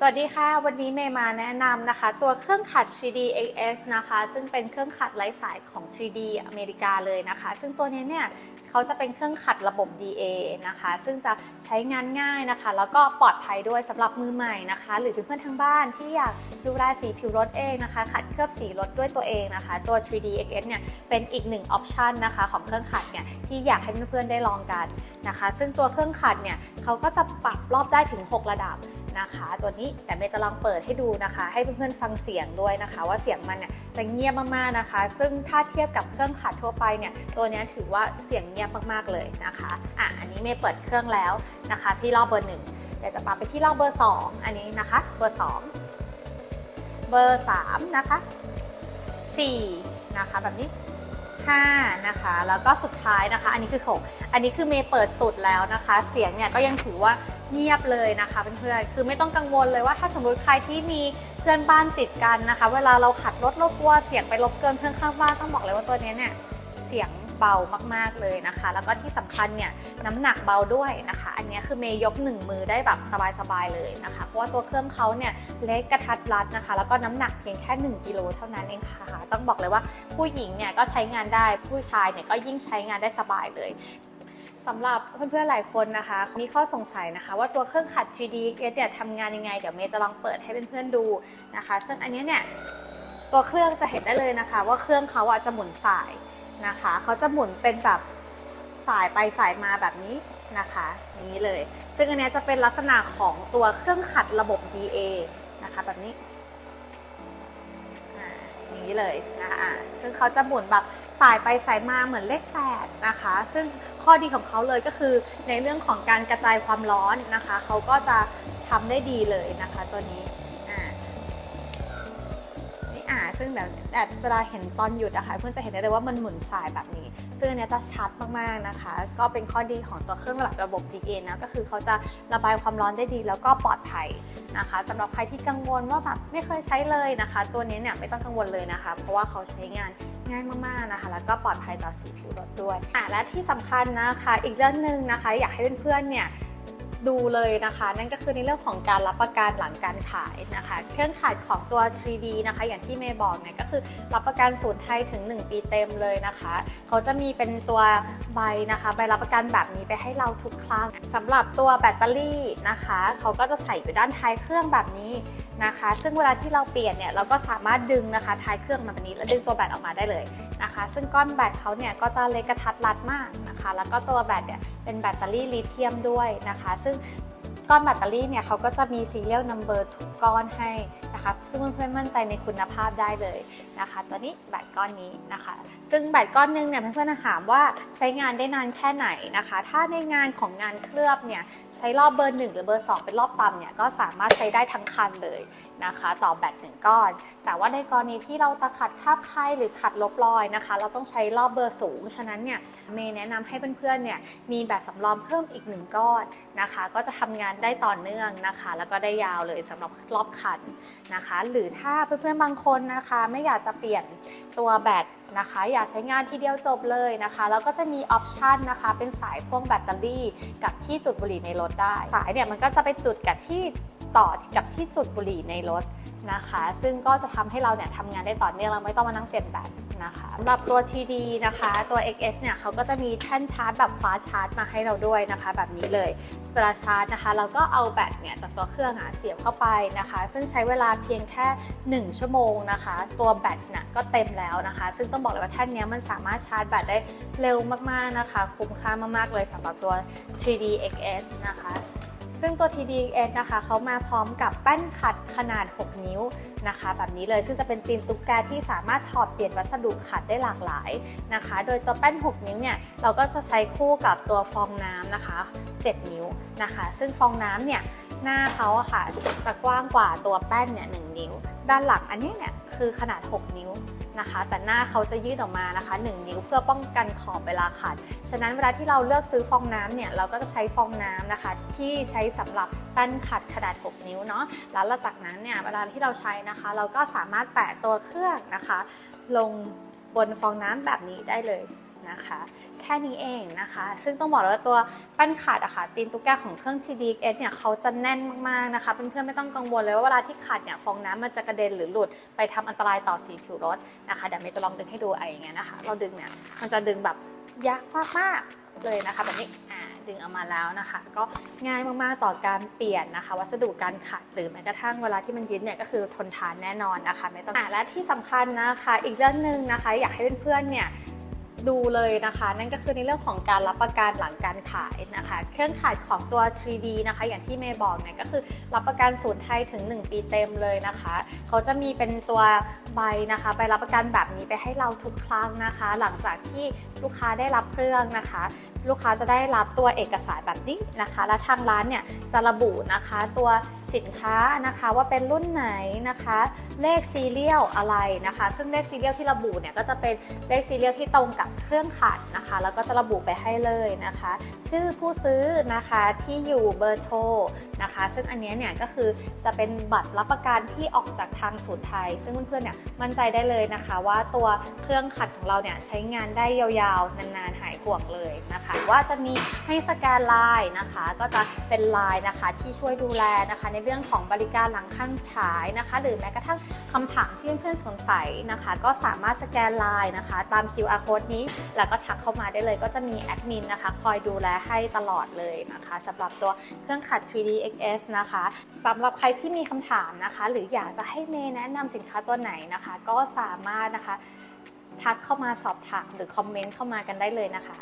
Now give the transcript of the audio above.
สวัสดีค่ะ วันนี้เมย์มาแนะนำนะคะ ตัวเครื่องขัด 3D XS นะคะ ซึ่งเป็นเครื่องขัดไร้สายของ 3D อเมริกาเลยนะคะ ซึ่งตัวนี้เนี่ยเขาจะเป็นเครื่องขัดระบบ DA นะคะ ซึ่งจะใช้งานง่ายนะคะ แล้วก็ปลอดภัยด้วยสำหรับมือใหม่นะคะ หรือเพื่อนๆทางบ้านที่อยากดูแลสีผิวรถเองนะคะ ขัดเคลือบสีรถด้วยตัวเองนะคะ ตัว 3D XS เนี่ยเป็นอีกหนึ่งออปชันนะคะของเครื่องขัดเนี่ยที่อยากให้เพื่อนๆได้ลองกันนะคะ ซึ่งตัวเครื่องขัดเนี่ยเขาก็จะปรับรอบได้ถึง 6 ระดับ นะคะ ตัวนี้แต่เมย์จะลองเปิดให้ดูนะคะ ให้เพื่อนๆฟังเสียงด้วยนะคะ ว่าเสียงมันเนี่ยจะเงียบมากๆนะคะ ซึ่งถ้าเทียบกับเครื่องขัดทั่วไปเนี่ยตัวนี้ถือว่าเสียงเงียบมากๆเลยนะคะอะอันนี้เมย์เปิดเครื่องแล้วนะคะ ที่รอบเบอร์หนึ่งเดี๋ยวจะปรับไปที่รอบเบอร์ 2 อันนี้นะคะ เบอร์ 2 เบอร์ 3 นะคะ 4 นะคะแบบนี้ 5 นะคะ แล้วก็สุดท้ายนะคะ อันนี้คือ 6 อันนี้คือเมย์เปิดสุดแล้วนะคะ เสียงเนี่ยก็ยังถือว่าเงียบเลยนะคะเพื่อนๆ คือไม่ต้องกังวลเลยว่าถ้าสมมติใครที่มีเพื่อนบ้านติดกันนะคะ เวลาเราขัดรถรถกลัวเสียงไปรบเกินเพื่อนข้างบ้านต้องบอกเลยว่าตัวนี้เนี่ยเสียง เบามากๆเลยนะคะ แล้วก็ที่สำคัญเนี่ยน้ำหนักเบาด้วยนะคะ อันนี้คือเมย์ยกหนึ่งมือได้แบบสบายๆเลยนะคะ เพราะว่าตัวเครื่องเขาเนี่ยเล็กกระทัดรัดนะคะ แล้วก็น้ำหนักเพียงแค่ 1กิโลเท่านั้นเองค่ะ ต้องบอกเลยว่าผู้หญิงเนี่ยก็ใช้งานได้ผู้ชายเนี่ยก็ยิ่งใช้งานได้สบายเลยสำหรับเพื่อนๆ หลายคนนะคะ มีข้อสงสัยนะคะ ว่าตัวเครื่องขัด 3D x เนี่ยทำงานยังไง เดี๋ยวเมย์จะลองเปิดให้เพื่อนๆดูนะคะ ซึ่งอันนี้เนี่ยตัวเครื่องจะเห็นได้เลยนะคะ ว่าเครื่องเขาอะจะหมุนสาย นะคะเขาจะหมุนเป็นแบบสายไปสายมาแบบนี้นะคะนี้เลย ซึ่งอันนี้จะเป็นลักษณะของตัวเครื่องขัดระบบ DA นะคะแบบนี้นี้เลยนะคะอ่าซึ่งเขาจะหมุนแบบสายไปสายมาเหมือนเลขแปดนะคะ ซึ่งข้อดีของเขาเลยก็คือในเรื่องของการกระจายความร้อนนะคะ เขาก็จะทำได้ดีเลยนะคะตัวนี้ อ่านี่อ่าซึ่งแบบแบบเวลาเห็นตอนหยุดอะคะเพื่อนจะเห็นได้เลยว่ามันหมุนสายแบบนี้ ซึ่งอันเนี้ยจะชัดมากๆนะคะ ก็เป็นข้อดีของตัวเครื่องระดับระบบ DA นะก็คือเขาจะระบายความร้อนได้ดี แล้วก็ปลอดภัยนะคะสำหรับใครที่กังวลว่าแบบไม่เคยใช้เลยนะคะ ตัวนี้เนี่ยไม่ต้องกังวลเลยนะคะ เพราะว่าเขาใช้งานง่ายมากๆนะคะ แล้วก็ปลอดภัยต่อสีผิวรถด้วยอะและที่สำคัญนะคะ อีกเรื่องหนึ่งนะคะ อยากให้เพื่อนๆเนี่ย ดูเลยนะคะ นั่นก็คือในเรื่องของการรับประกันหลังการขายนะคะ เครื่องขายของตัว 3D นะคะ อย่างที่เมย์บอกเนี่ยก็คือรับประกันศูนย์ไทยถึง 1 ปีเต็มเลยนะคะ เขาจะมีเป็นตัวใบนะคะใบรับประกันแบบนี้ไปให้เราทุกครั้งสำหรับตัวแบตเตอรี่นะคะ เขาก็จะใส่อยู่ด้านท้ายเครื่องแบบนี้นะคะ ซึ่งเวลาที่เราเปลี่ยนเนี่ยเราก็สามารถดึงนะคะท้ายเครื่องมาแบบนี้ แล้วดึงตัวแบตออกมาได้เลยนะคะ ซึ่งก้อนแบตเขาเนี่ยก็จะเล็กกระทัดรัดมากนะคะ แล้วก็ตัวแบตเนี่ยเป็นแบตเตอรี่ลิเธียมด้วยนะคะซึ่งก้อนแบตเตอรี่เนี่ยเขาก็จะมีเซเรียลนัมเบอร์ทุกก้อนให้นะคะ ซึ่งเพื่อนๆมั่นใจในคุณภาพได้เลยนะคะ ตัวนี้แบตก้อนนี้นะคะ ซึ่งแบตก้อนหนึงเนี่ยเพื่อนๆถามว่าใช้งานได้นานแค่ไหนนะคะ ถ้าในงานของงานเคลือบเนี่ยใช้รอบเบอร์ 1 หรือเบอร์ 2 เป็นรอบต่ำเนี่ยก็สามารถใช้ได้ทั้งคันเลยนะคะ ต่อแบตหนึ่งก้อน แต่ว่าในกรณีที่เราจะขัดคราบไข้หรือขัดลบรอยนะคะ เราต้องใช้รอบเบอร์สูง ฉะนั้นเนี่ยเมย์แนะนำให้เพื่อนๆเนี่ยมีแบตสำรองเพิ่มอีกหนึ่งก้อนนะคะ ก็จะทำงานได้ต่อเนื่องนะคะ แล้วก็ได้ยาวเลยสำหรับรอบคันนะคะ หรือถ้าเพื่อนๆบางคนนะคะ ไม่อยากจะเปลี่ยนตัวแบตนะคะ อยากใช้งานทีเดียวจบเลยนะคะ แล้วก็จะมีออปชันนะคะ เป็นสายพ่วงแบตเตอรี่ กับที่จุดบุหรี่ในรถได้ สายเนี่ยมันก็จะไปจุดกับที่ ต่อกับที่จุดบุหรี่ในรถนะคะ ซึ่งก็จะทำให้เราเนี่ยทำงานได้ต่อเนื่องเราไม่ต้องมานั่งเปลี่ยนแบตนะคะสำหรับตัว TD นะคะ ตัว XS เนี่ยเขาก็จะมีแท่นชาร์จแบบฟ้าชาร์จมาให้เราด้วยนะคะ แบบนี้เลยเวลาชาร์จนะคะ เราก็เอาแบตเนี่ยจากตัวเครื่องอะเสียบเข้าไปนะคะ ซึ่งใช้เวลาเพียงแค่ 1 ชั่วโมงนะคะ ตัวแบตน่ะก็เต็มแล้วนะคะ ซึ่งต้องบอกเลยว่าแท่นนี้มันสามารถชาร์จแบตได้เร็วมากๆนะคะ คุ้มค่ามากๆเลยสำหรับตัว 3D XS นะคะ ซึ่งตัว TDX นะคะเขามาพร้อมกับแป้นขัดขนาด 6 นิ้วนะคะ แบบนี้เลยซึ่งจะเป็นตีนตุ๊กแกที่สามารถถอดเปลี่ยนวัสดุขัดได้หลากหลายนะคะ โดยตัวแป้น 6 นิ้วเนี่ยเราก็จะใช้คู่กับตัวฟองน้ำนะคะ 7 นิ้วนะคะ ซึ่งฟองน้ำเนี่ยหน้าเขาอะค่ะจะกว้างกว่าตัวแป้นเนี่ย1นิ้ว ด้านหลังอันนี้เนี่ยคือขนาด 6 นิ้ว นะคะ แต่หน้าเขาจะยืดออกมานะคะ 1 นิ้วเพื่อป้องกันขอบเวลาขัด ฉะนั้นเวลาที่เราเลือกซื้อฟองน้ำเนี่ยเราก็จะใช้ฟองน้ำนะคะ ที่ใช้สำหรับแป้นขัดขนาด 6 นิ้วเนาะแล้วหลังจากนั้นเนี่ยเวลาที่เราใช้นะคะ เราก็สามารถแปะตัวเครื่องนะคะ ลงบนฟองน้ำแบบนี้ได้เลย นะคะ แค่นี้เองนะคะ ซึ่งต้องบอกเลยว่าตัวแป้นขัดอะค่ะตีนตุ๊กแกของเครื่อง TDX เนี่ยเขาจะแน่นมากๆนะคะเพื่อนๆไม่ต้องกังวลเลยว่าเวลาที่ขัดเนี่ยฟองน้ำมันจะกระเด็นหรือหลุดไปทำอันตรายต่อสีผิวรถนะคะเดี๋ยวเมย์จะลองดึงให้ดูไอ้อย่างเงี้ยนะคะ เราดึงเนี่ยมันจะดึงแบบยากมากๆเลยนะคะแบบนี้อ่าดึงออกมาแล้วนะคะ ก็ง่ายมากๆต่อการเปลี่ยนนะคะ วัสดุการขัดหรือแม้กระทั่งเวลาที่มันยืดเนี่ยก็คือทนทานแน่นอนนะคะ ไม่ต้องอ่าและที่สำคัญนะคะ อีกเรื่องหนึ่งนะคะ อยากให้เพื่อนๆเนี่ย ดูเลยนะคะ นั่นก็คือในเรื่องของการรับประกันหลังการขายนะคะ เครื่องขายของตัว 3D นะคะ อย่างที่เมย์บอกเนี่ยก็คือรับประกันศูนย์ไทยถึง 1 ปีเต็มเลยนะคะ เขาจะมีเป็นตัวใบนะคะใบรับประกันแบบนี้ไปให้เราทุกครั้งนะคะ หลังจากที่ลูกค้าได้รับเครื่องนะคะ ลูกค้าจะได้รับตัวเอกสารแบบนี้นะคะ และทางร้านเนี่ยจะระบุนะคะ ตัวสินค้านะคะว่าเป็นรุ่นไหนนะคะ เลขซีเรียลอะไรนะคะ ซึ่งเลขซีเรียลที่ระบุเนี่ยก็จะเป็นเลขซีเรียลที่ตรงกับเครื่องขัดนะคะ แล้วก็จะระบุไปให้เลยนะคะ ชื่อผู้ซื้อนะคะที่อยู่เบอร์โทรนะคะ ซึ่งอันนี้เนี่ยก็คือจะเป็นบัตรรับประกันที่ออกจากทางศูนย์ไทย ซึ่งเพื่อนๆเนี่ยมั่นใจได้เลยนะคะ ว่าตัวเครื่องขัดของเราเนี่ยใช้งานได้ยาวๆนานๆหายห่วงเลยนะคะ ว่าจะมีให้สแกนไลน์นะคะ ก็จะเป็นไลน์นะคะที่ช่วยดูแลนะคะ ในเรื่องของบริการหลังข้างขายนะคะ หรือแม้กระทั่งคำถามที่เพื่อนๆสงสัยนะคะ ก็สามารถสแกนไลน์นะคะ ตาม QR code นี้ แล้วก็ทักเข้ามาได้เลยก็จะมีแอดมินนะคะ คอยดูแลให้ตลอดเลยนะคะสำหรับตัวเครื่องขัด 3D XS นะคะสำหรับใครที่มีคำถามนะคะ หรืออยากจะให้เมย์แนะนำสินค้าตัวไหนนะคะ ก็สามารถนะคะทักเข้ามาสอบถามหรือคอมเมนต์เข้ามากันได้เลยนะคะ